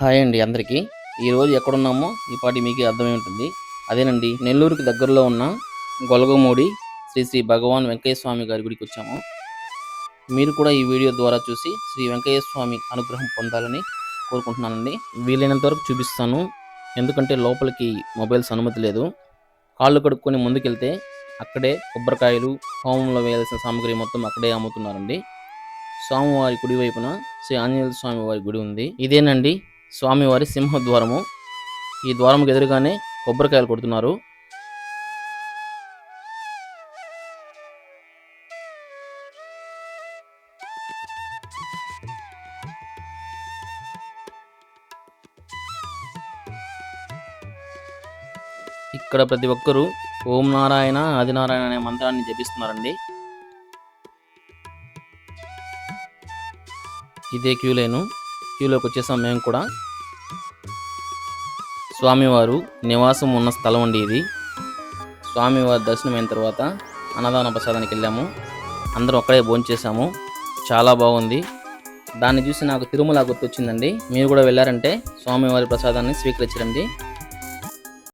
Hi అండి అందరికీ. ఈరోజు ఎక్కడున్నామో ఈ పాటి మీకు అర్థమై ఉంటుంది. అదేనండి నెల్లూరుకి దగ్గరలో ఉన్న గొలగమూడి శ్రీ శ్రీ భగవాన్ వెంకయ్య స్వామి గారి గుడికి వచ్చాము. మీరు కూడా ఈ వీడియో ద్వారా చూసి శ్రీ వెంకయ్య స్వామి అనుగ్రహం పొందాలని కోరుకుంటున్నానండి. వీలైనంత వరకు చూపిస్తాను. ఎందుకంటే లోపలికి మొబైల్స్ అనుమతి లేదు. కాళ్ళు కడుక్కొని ముందుకెళ్తే అక్కడే కొబ్బరికాయలు హోమంలో వేయాల్సిన సామాగ్రి మొత్తం అక్కడే అమ్ముతున్నారండి. స్వామివారి కుడి వైపున శ్రీ ఆంజనేయ స్వామి వారి గుడి ఉంది. ఇదేనండి స్వామివారి సింహద్వారము. ఈ ద్వారంకి ఎదురుగానే కొబ్బరికాయలు కొడుతున్నారు. ఇక్కడ ప్రతి ఒక్కరూ ఓం నారాయణ ఆదినారాయణ అనే మంత్రాన్ని జపిస్తున్నారండి. ఇదే క్యూ లైను. క్యూలోకి వచ్చేసాం మేము కూడా. స్వామివారు నివాసం ఉన్న స్థలం అండి ఇది. స్వామివారి దర్శనం అయిన తర్వాత అన్నదాన ప్రసాదానికి వెళ్ళాము. అందరం అక్కడే భోంచేసాము చాలా బాగుంది. దాన్ని చూసి నాకు తిరుమల గుర్తొచ్చిందండి. మీరు కూడా వెళ్ళారంటే స్వామివారి ప్రసాదాన్ని స్వీకరించరండి